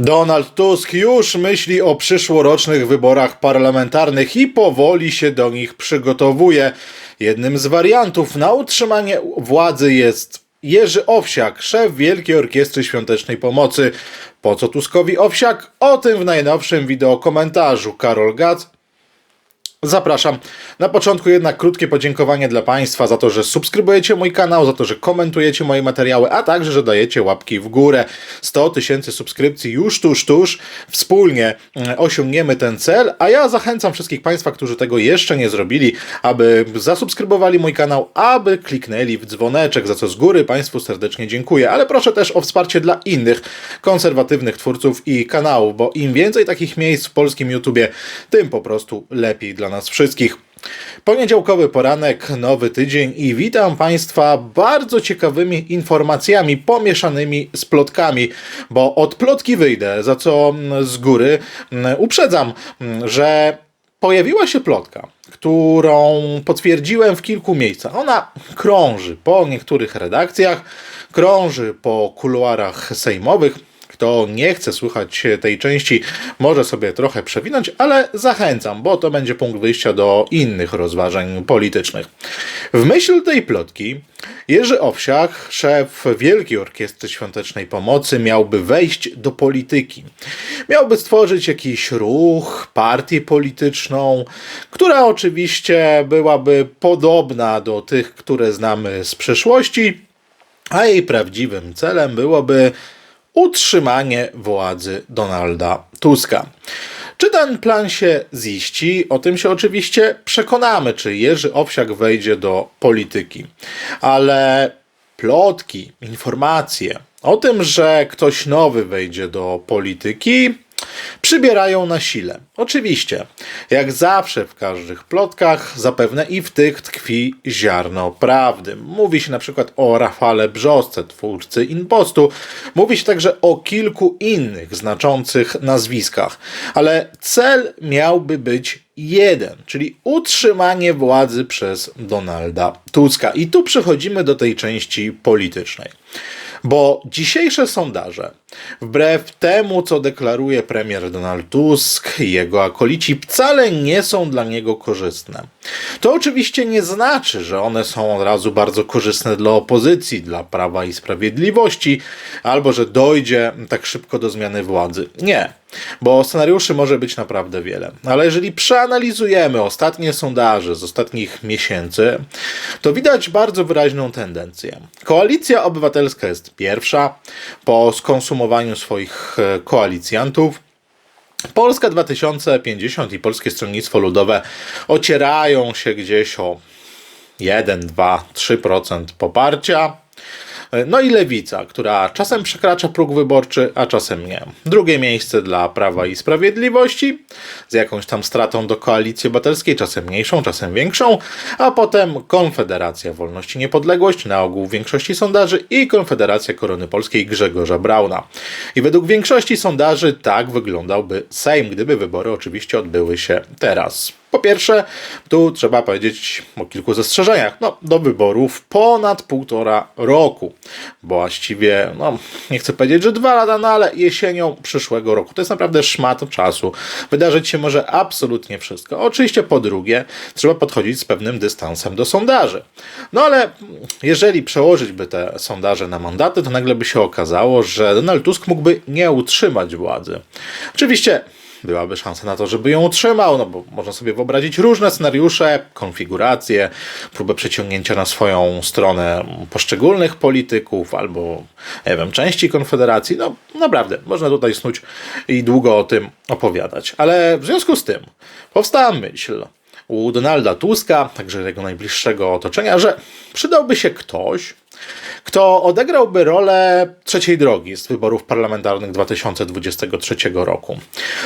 Donald Tusk już myśli o przyszłorocznych wyborach parlamentarnych i powoli się do nich przygotowuje. Jednym z wariantów na utrzymanie władzy jest Jerzy Owsiak, szef Wielkiej Orkiestry Świątecznej Pomocy. Po co Tuskowi Owsiak? O tym w najnowszym wideo komentarzu. Karol Gac, Zapraszam. Na początku jednak krótkie podziękowanie dla Państwa za to, że subskrybujecie mój kanał, za to, że komentujecie moje materiały, a także, że dajecie łapki w górę. 100 tysięcy subskrypcji już tuż, tuż. Wspólnie mm, osiągniemy ten cel, a ja zachęcam wszystkich Państwa, którzy tego jeszcze nie zrobili, aby zasubskrybowali mój kanał, aby kliknęli w dzwoneczek, za co z góry Państwu serdecznie dziękuję. Ale proszę też o wsparcie dla innych konserwatywnych twórców i kanałów, bo im więcej takich miejsc w polskim YouTubie, tym po prostu lepiej dla nas wszystkich. Poniedziałkowy poranek, nowy tydzień i witam Państwa bardzo ciekawymi informacjami pomieszanymi z plotkami, bo od plotki wyjdę, za co mm, z góry mm, uprzedzam, mm, że pojawiła się plotka, którą potwierdziłem w kilku miejscach. Ona krąży po niektórych redakcjach, krąży po kuluarach sejmowych. Kto nie chce słuchać tej części, może sobie trochę przewinąć, ale zachęcam, bo to będzie punkt wyjścia do innych rozważań politycznych. W myśl tej plotki Jerzy Owsiak, szef Wielkiej Orkiestry Świątecznej Pomocy, miałby wejść do polityki. Miałby stworzyć jakiś ruch, partię polityczną, która oczywiście byłaby podobna do tych, które znamy z przeszłości, a jej prawdziwym celem byłoby utrzymanie władzy Donalda Tuska. Czy ten plan się ziści? O tym się oczywiście przekonamy, czy Jerzy Owsiak wejdzie do polityki. Ale plotki, informacje o tym, że ktoś nowy wejdzie do polityki, przybierają na sile. Oczywiście, jak zawsze w każdych plotkach, zapewne i w tych tkwi ziarno prawdy. Mówi się na przykład o Rafale Brzosce, twórcy Impostu. Mówi się także o kilku innych znaczących nazwiskach. Ale cel miałby być jeden, czyli utrzymanie władzy przez Donalda Tuska. I tu przechodzimy do tej części politycznej. Bo dzisiejsze sondaże, wbrew temu, co deklaruje premier Donald Tusk jego akolici, wcale nie są dla niego korzystne. To oczywiście nie znaczy, że one są od razu bardzo korzystne dla opozycji, dla prawa i sprawiedliwości, albo że dojdzie tak szybko do zmiany władzy. Nie. Bo scenariuszy może być naprawdę wiele. Ale jeżeli przeanalizujemy ostatnie sondaże z ostatnich miesięcy, to widać bardzo wyraźną tendencję. Koalicja Obywatelska jest pierwsza po skonsumowaniu swoich e, koalicjantów. Polska 2050 i Polskie Stronnictwo Ludowe ocierają się gdzieś o 1, 2, 3% poparcia. No i Lewica, która czasem przekracza próg wyborczy, a czasem nie. Drugie miejsce dla Prawa i Sprawiedliwości, z jakąś tam stratą do Koalicji Obywatelskiej, czasem mniejszą, czasem większą, a potem Konfederacja Wolności i Niepodległość, na ogół większości sondaży, i Konfederacja Korony Polskiej Grzegorza Brauna. I według większości sondaży tak wyglądałby Sejm, gdyby wybory oczywiście odbyły się teraz. Po pierwsze, tu trzeba powiedzieć o kilku zastrzeżeniach. No, do wyborów ponad półtora roku. Bo właściwie, no, nie chcę powiedzieć, że dwa lata, no ale jesienią przyszłego roku. To jest naprawdę szmat czasu. Wydarzyć się może absolutnie wszystko. Oczywiście po drugie, trzeba podchodzić z pewnym dystansem do sondaży. No ale jeżeli przełożyć by te sondaże na mandaty, to nagle by się okazało, że Donald Tusk mógłby nie utrzymać władzy. Oczywiście byłaby szansa na to, żeby ją utrzymał, no bo można sobie wyobrazić różne scenariusze, konfiguracje, próbę przeciągnięcia na swoją stronę poszczególnych polityków albo, nie wiem, części Konfederacji. No naprawdę, można tutaj snuć i długo o tym opowiadać. Ale w związku z tym powstała myśl, u Donalda Tuska, także jego najbliższego otoczenia, że przydałby się ktoś, kto odegrałby rolę trzeciej drogi z wyborów parlamentarnych 2023 roku.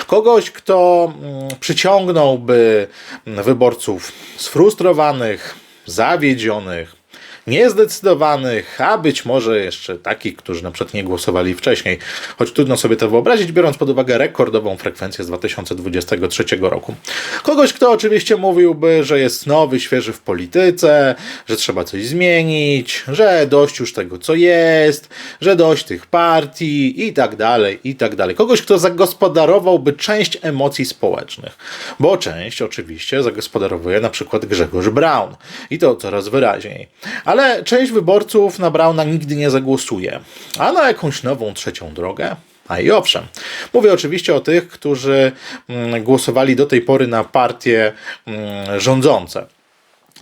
Kogoś, kto mm, przyciągnąłby wyborców sfrustrowanych, zawiedzionych, niezdecydowanych, a być może jeszcze takich, którzy na przykład nie głosowali wcześniej, choć trudno sobie to wyobrazić, biorąc pod uwagę rekordową frekwencję z 2023 roku. Kogoś, kto oczywiście mówiłby, że jest nowy, świeży w polityce, że trzeba coś zmienić, że dość już tego, co jest, że dość tych partii i tak dalej, i tak dalej. Kogoś, kto zagospodarowałby część emocji społecznych, bo część oczywiście zagospodarowuje na przykład Grzegorz Braun i to coraz wyraźniej. Ale część wyborców na Brauna nigdy nie zagłosuje, a na jakąś nową trzecią drogę a i owszem. Mówię oczywiście o tych, którzy mm, głosowali do tej pory na partie mm, rządzące.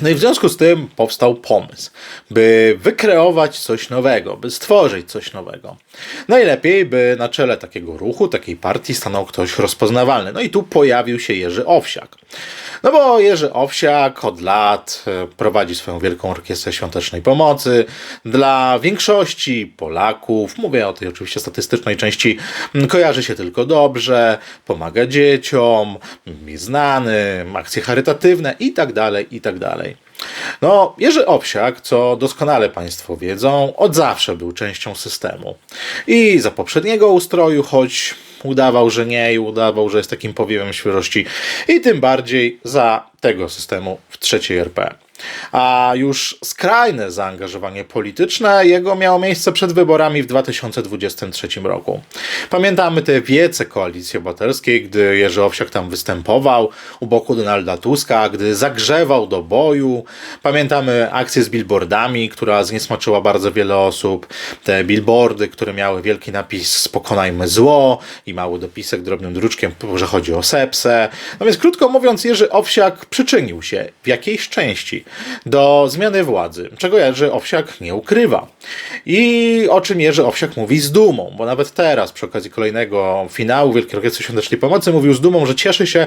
No i w związku z tym powstał pomysł, by wykreować coś nowego, by stworzyć coś nowego. Najlepiej, by na czele takiego ruchu, takiej partii stanął ktoś rozpoznawalny. No i tu pojawił się Jerzy Owsiak. No bo Jerzy Owsiak od lat e, prowadzi swoją wielką orkiestrę świątecznej pomocy dla większości Polaków. Mówię o tej oczywiście statystycznej części. Kojarzy się tylko dobrze, pomaga dzieciom, jest znany, akcje charytatywne i tak No, Jerzy Owsiak, co doskonale Państwo wiedzą, od zawsze był częścią systemu. I za poprzedniego ustroju, choć udawał, że nie i udawał, że jest takim powiewem świeżości, i tym bardziej za tego systemu w trzeciej RP. A już skrajne zaangażowanie polityczne jego miało miejsce przed wyborami w 2023 roku. Pamiętamy te wiece koalicji obywatelskiej, gdy Jerzy Owsiak tam występował u boku Donalda Tuska, gdy zagrzewał do boju. Pamiętamy akcję z billboardami, która zniesmaczyła bardzo wiele osób. Te billboardy, które miały wielki napis Pokonajmy zło i mały dopisek drobnym druczkiem, że chodzi o sepsę. No więc krótko mówiąc, Jerzy Owsiak przyczynił się w jakiejś części do zmiany władzy, czego Jerzy Owsiak nie ukrywa. I o czym Jerzy Owsiak mówi z dumą, bo nawet teraz przy okazji kolejnego finału Wielkiej Orkiestry Świątecznej Pomocy mówił z dumą, że cieszy się,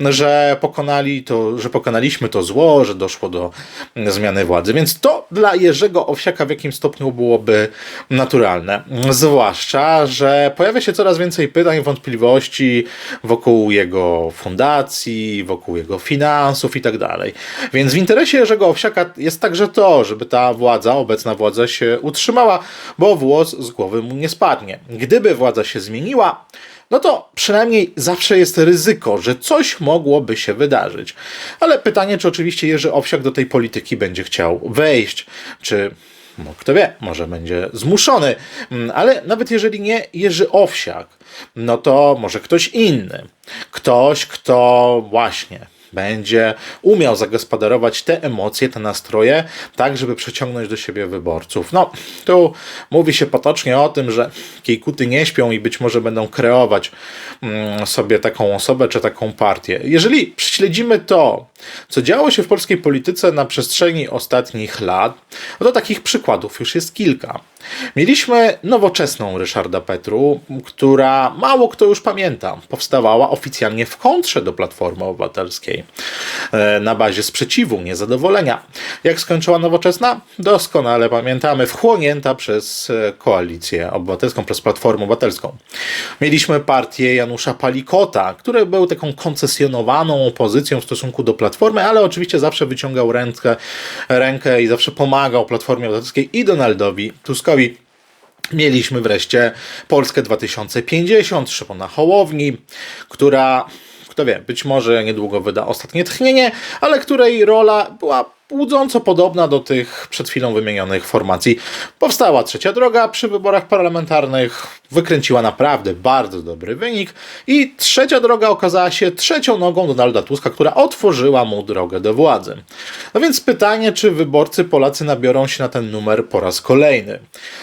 że pokonali to, że pokonaliśmy to zło, że doszło do zmiany władzy. Więc to dla Jerzego Owsiaka w jakim stopniu byłoby naturalne. Zwłaszcza, że pojawia się coraz więcej pytań, wątpliwości wokół jego fundacji, wokół jego finansów i tak dalej. Więc w interesie Jerzego Owsiaka jest także to, żeby ta władza, obecna władza się utrzymała, bo włos z głowy mu nie spadnie. Gdyby władza się zmieniła, no to przynajmniej zawsze jest ryzyko, że coś mogłoby się wydarzyć. Ale pytanie, czy oczywiście Jerzy Owsiak do tej polityki będzie chciał wejść, czy no, kto wie, może będzie zmuszony, Mm, ale nawet jeżeli nie Jerzy Owsiak, no to może ktoś inny. Ktoś, kto właśnie będzie umiał zagospodarować te emocje, te nastroje, tak, żeby przyciągnąć do siebie wyborców. No, tu mówi się potocznie o tym, że kiejkuty nie śpią i być może będą kreować mm, sobie taką osobę czy taką partię. Jeżeli prześledzimy to, co działo się w polskiej polityce na przestrzeni ostatnich lat, no to takich przykładów już jest kilka. Mieliśmy nowoczesną Ryszarda Petru, która mało kto już pamięta. Powstawała oficjalnie w kontrze do Platformy Obywatelskiej e, na bazie sprzeciwu, niezadowolenia. Jak skończyła nowoczesna? Doskonale pamiętamy, wchłonięta przez e, koalicję obywatelską, przez Platformę Obywatelską. Mieliśmy partię Janusza Palikota, który był taką koncesjonowaną opozycją w stosunku do Platformy, ale oczywiście zawsze wyciągał rękę, rękę i zawsze pomagał Platformie Obywatelskiej i Donaldowi Tuskowi. Mieliśmy wreszcie Polskę 2050 Szymona Hołowni, która, kto wie, być może niedługo wyda ostatnie tchnienie, ale której rola była łudząco podobna do tych przed chwilą wymienionych formacji. Powstała trzecia droga przy wyborach parlamentarnych, wykręciła naprawdę bardzo dobry wynik i trzecia droga okazała się trzecią nogą Donalda Tuska, która otworzyła mu drogę do władzy. No więc pytanie, czy wyborcy Polacy nabiorą się na ten numer po raz kolejny.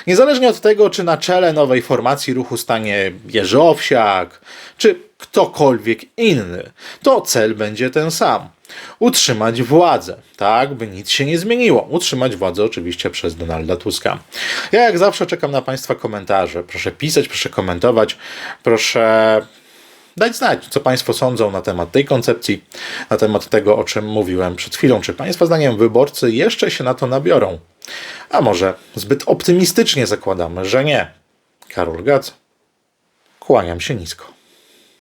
Niezależnie od tego, czy na czele nowej formacji ruchu stanie Jerzy Owsiak, czy ktokolwiek inny, to cel będzie ten sam utrzymać władzę, tak, by nic się nie zmieniło. Utrzymać władzę oczywiście przez Donalda Tuska. Ja jak zawsze czekam na Państwa komentarze. Proszę pisać, proszę komentować, proszę dać znać, co Państwo sądzą na temat tej koncepcji, na temat tego, o czym mówiłem przed chwilą. Czy Państwa zdaniem wyborcy jeszcze się na to nabiorą? A może zbyt optymistycznie zakładamy, że nie. Karol Gac, kłaniam się nisko.